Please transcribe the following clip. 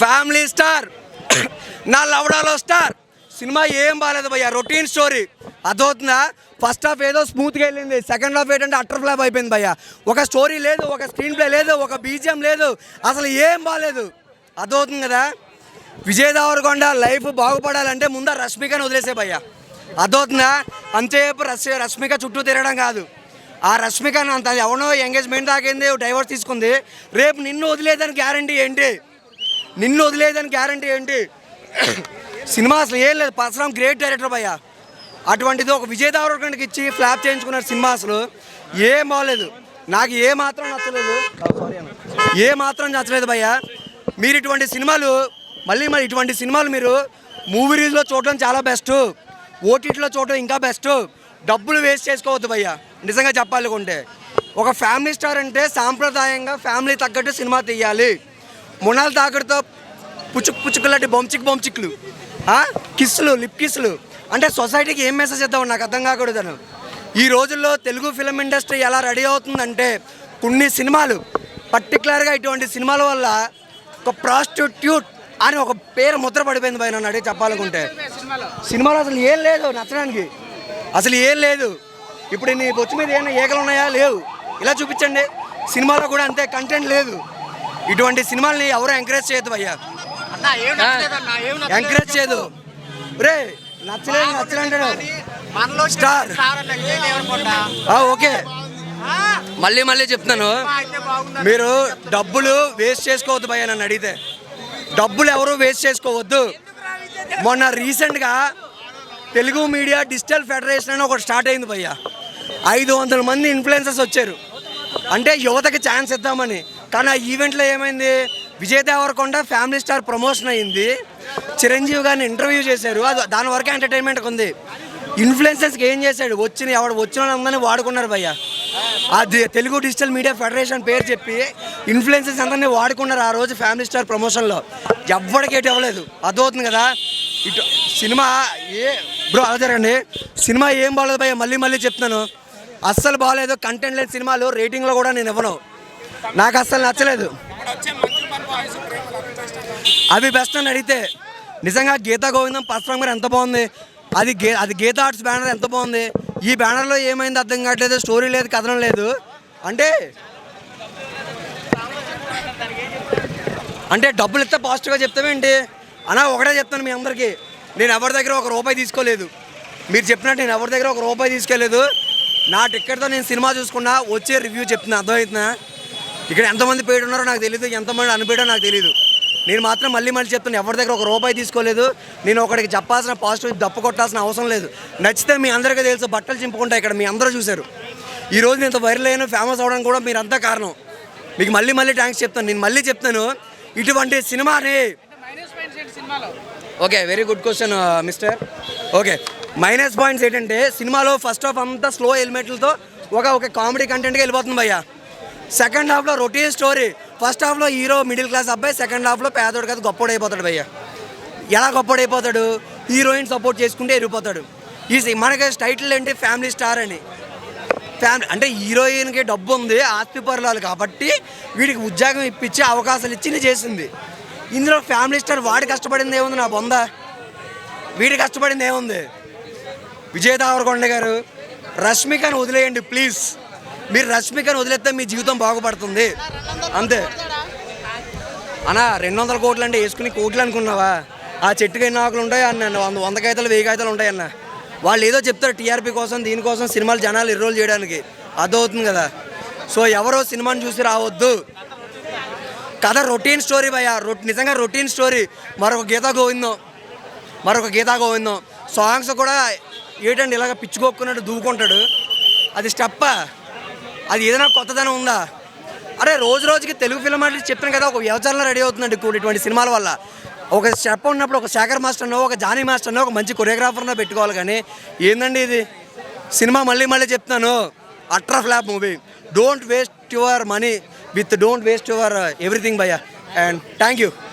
Family star. నా లవడాలో star. Cinema ఏం బాగాలేదు భయ్య రొటీన్ స్టోరీ. అదవుతుందా ఫస్ట్ హాఫ్ ఏదో స్మూత్గా వెళ్ళింది సెకండ్ హాఫ్ ఏంటంటే అటర్ ఫ్లాప్ అయిపోయింది భయ్య. ఒక స్టోరీ లేదు ఒక స్క్రీన్ ప్లే లేదు ఒక బీజిఎం లేదు అసలు ఏం బాగాలేదు అదవుతుంది కదా? విజయ్ దేవరకొండ లైఫ్ బాగుపడాలంటే ముందు రష్మికని వదిలేసే భయ్య. అదవుతుందా అంతేపు రష్ రష్మిక చుట్టూ తిరగడం కాదు. ఆ రష్మిక అంత ఎవనో ఎంగేజ్మెంట్ తాకింది డైవర్స్ తీసుకుంది. రేపు నిన్ను వదిలేదని గ్యారంటీ ఏంటి? నిన్ను వదిలేదని గ్యారంటీ ఏంటి? సినిమా అసలు ఏం లేదు. పరశురామ్ గ్రేట్ డైరెక్టర్ భయ్య. అటువంటిది ఒక విజయ్ దేవరకొండకి ఇచ్చి ఫ్లాప్ చేయించుకున్నారు సినిమా అసలు. ఏం బాగలేదు నాకు ఏ మాత్రం నచ్చలేదు. ఏ మాత్రం నచ్చలేదు భయ్య. మీరు ఇటువంటి సినిమాలు మళ్ళీ మరి ఇటువంటి సినిమాలు మీరు మూవీ రీల్స్లో చూడడం చాలా బెస్ట్ ఓటీటీలో చూడడం ఇంకా బెస్ట్ డబ్బులు వేస్ట్ చేసుకోవద్దు భయ్య. నిజంగా చెప్పాలనుకుంటే. ఒక ఫ్యామిలీ స్టార్ అంటే సాంప్రదాయంగా ఫ్యామిలీ తగ్గట్టు సినిమా తీయాలి. మునాల్ తాకుడుతో పుచ్చుక్ పుచ్చుకులాంటి బొంచిక్ బొంచిక్లు కిస్సులు లిప్ కిస్సులు. అంటే సొసైటీకి ఏం మెసేజ్ ఇద్దాం నాకు అర్థం కాకూడదు ఈ రోజుల్లో తెలుగు ఫిలిం ఇండస్ట్రీ ఎలా రెడీ అవుతుందంటే కొన్ని సినిమాలు పర్టికులర్గా ఇటువంటి సినిమాల వల్ల ఒక ప్రాస్టిట్యూట్ అని ఒక పేరు ముద్ర పడిపోయింది పైన అడిగి చెప్పాలనుకుంటే. సినిమాలో అసలు ఏం లేదు నచ్చడానికి. అసలు ఏం లేదు. ఇప్పుడు నీ బొచ్చు మీద ఏమైనా ఈగలు ఉన్నాయా లేవు. ఇలా చూపించండి. సినిమాలో కూడా అంతే కంటెంట్ లేదు. ఇటువంటి సినిమాల్ని ఎవరు ఎంకరేజ్ చేయొద్దు భయ్యా. ఎంకరేజ్ చేయదు రే నచ్చలేదు నచ్చలేదు స్టార్. ఓకే. మళ్ళీ మళ్ళీ చెప్తున్నాను. మీరు డబ్బులు వేస్ట్ చేసుకోవద్దు భయ్య నన్ను అడిగితే. డబ్బులు ఎవరు వేస్ట్ చేసుకోవద్దు. మొన్న రీసెంట్గా తెలుగు మీడియా డిజిటల్ ఫెడరేషన్ అని ఒకటి స్టార్ట్ అయింది భయ్య. ఐదు వందల మంది ఇన్ఫ్లుయెన్సర్స్ వచ్చారు. అంటే యువతకి ఛాన్స్ ఇద్దామని. కానీ ఆ ఈవెంట్లో ఏమైంది? Vijay Deverakonda family star promotion అయింది. చిరంజీవి గారిని ఇంటర్వ్యూ చేశారు. అది దాని వరకు ఎంటర్టైన్మెంట్ ఉంది. ఇన్ఫ్లుయెన్సర్స్కి ఏం చేశాడు? వచ్చిన ఎవడు వచ్చిన వాళ్ళందరినీ వాడుకున్నారు భయ్య. అది తెలుగు డిజిటల్ మీడియా ఫెడరేషన్ పేరు చెప్పి ఇన్ఫ్లుయెన్సర్స్ అందరినీ వాడుకున్నారు ఆ రోజు ఫ్యామిలీ స్టార్ ప్రమోషన్లో. ఎవ్వడికి ఏటి ఇవ్వలేదు అర్థమవుతుంది కదా? ఇటు సినిమా ఏ బ్రో అలా సినిమా ఏం బాగలేదు భయ్య? మళ్ళీ మళ్ళీ చెప్తున్నాను. అస్సలు బాగలేదు కంటెంట్ లేని సినిమాలు రేటింగ్లో కూడా నేను ఇవ్వను. నాకు అస్సలు నచ్చలేదు. అవి బెస్ట్ అని అడిగితే నిజంగా గీతా గోవిందం పరశురామ్ గారు ఎంత బాగుంది? అది గే అది గీతా ఆర్ట్స్ బ్యానర్ ఎంత బాగుంది? ఈ బ్యానర్లో ఏమైంది అర్థం కావట్లేదు స్టోరీ లేదు కథనం లేదు. అంటే అంటే డబ్బులు ఇస్తే పాజిటివ్గా చెప్తామేంటి అలా ఒకటే చెప్తాను మీ అందరికీ. నేను ఎవరి దగ్గర ఒక రూపాయి తీసుకోలేదు. మీరు చెప్పినట్టు నేను ఎవరి దగ్గర ఒక రూపాయి తీసుకోలేదు. నా టిక్కెట్తో నేను సినిమా చూసుకున్నా వచ్చే రివ్యూ చెప్తున్నా అర్థమవుతుందా ఇక్కడ ఎంతమంది పేరు ఉన్నారో నాకు తెలియదు ఎంతమంది అనిపేయడో నాకు తెలియదు నేను మాత్రం మళ్ళీ మళ్ళీ చెప్తాను ఎవరి దగ్గర ఒక రూపాయి తీసుకోలేదు నేను ఒకడికి చెప్పాల్సిన పాజిటివ్ దప్ప కొట్టాల్సిన అవసరం లేదు. నచ్చితే మీ అందరికీ తెలుసు బట్టలు చింపుకుంటా ఇక్కడ మీ అందరూ చూశారు. ఈ రోజు నేను ఇంత వైరల్ అయిన ఫేమస్ అవడానికి కూడా మీరంతా కారణం. మీకు మళ్ళీ మళ్ళీ థ్యాంక్స్ చెప్తాను. నేను మళ్ళీ చెప్తాను ఇటువంటి సినిమాని okay very good question mister okay minus points ఏంటంటే సినిమాలో ఫస్ట్ హాఫ్ అంతా స్లో ఎలిమెంట్లతో ఒక ఒక కామెడీ కంటెంట్గా వెళ్ళిపోతుంది భయ్య. సెకండ్ హాఫ్లో రొటీన్ స్టోరీ. ఫస్ట్ హాఫ్లో హీరో మిడిల్ క్లాస్ అబ్బాయి సెకండ్ హాఫ్లో పేదోడు కదా గొప్పోడు అయిపోతాడు భయ్య. ఎలా గొప్పోడు అయిపోతాడు హీరోయిన్ సపోర్ట్ చేసుకుంటే ఎరిగిపోతాడు. ఈ మనకి టైటిల్ ఏంటి? ఫ్యామిలీ స్టార్ అని. ఫ్యామిలీ అంటే హీరోయిన్కి డబ్బు ఉంది ఆస్తి పరులాలు కాబట్టి వీడికి ఉద్యోగం ఇప్పించి అవకాశాలు ఇచ్చి చేసింది. ఇందులో ఫ్యామిలీ స్టార్ వాడి కష్టపడింది ఏముంది నా బొంద? వీడి కష్టపడింది ఏముంది? విజయ్ దావరకొండ గారు రష్మికను వదిలేయండి ప్లీజ్. మీరు రష్మికను వదిలేస్తే మీ జీవితం బాగుపడుతుంది. అంతే. అన్నా రెండు వందల కోట్లు అంటే వేసుకుని కోట్లు అనుకున్నావా? ఆ చెట్టుకి ఎన్ని ఆకులు ఉంటాయి అన్న? వంద వంద కాగితాలు వెయ్యి కాగితాలు ఉంటాయి అన్న. వాళ్ళు ఏదో చెప్తారు టీఆర్పీ కోసం దీనికోసం సినిమాలు జనాలు ఎర్రోలు చేయడానికి. అదవుతుంది కదా? సో ఎవరో సినిమాని చూసి రావద్దు. కథ రొటీన్ స్టోరీ భయ రొ నిజంగా రొటీన్ స్టోరీ. మరొక గీతా గోవిందం. మరొక గీతా గోవిందం. సాంగ్స్ కూడా ఏంటంటే ఇలాగ పిచ్చుకోక్కున్నట్టు దూకుంటాడు. అది స్టెప్పా? అది ఏదైనా కొత్తదనం ఉందా? అరే రోజు రోజుకి తెలుగు ఫిల్మ్ ఆర్టిస్ట్ చెప్పాను కదా ఒక వ్యవచారంలో రెడీ అవుతుందండి ఇప్పుడు ఇటువంటి సినిమాల వల్ల. ఒక స్టెప్ ఉన్నప్పుడు ఒక శేఖర్ మాస్టర్నో ఒక జానీ మాస్టర్నో ఒక మంచి కొరియోగ్రాఫర్నో పెట్టుకోవాలి కానీ ఏందండి ఇది? సినిమా మళ్ళీ మళ్ళీ చెప్తున్నాను. Utter flop movie. Don't waste your money with don't waste your everything భయ్యా. And thank you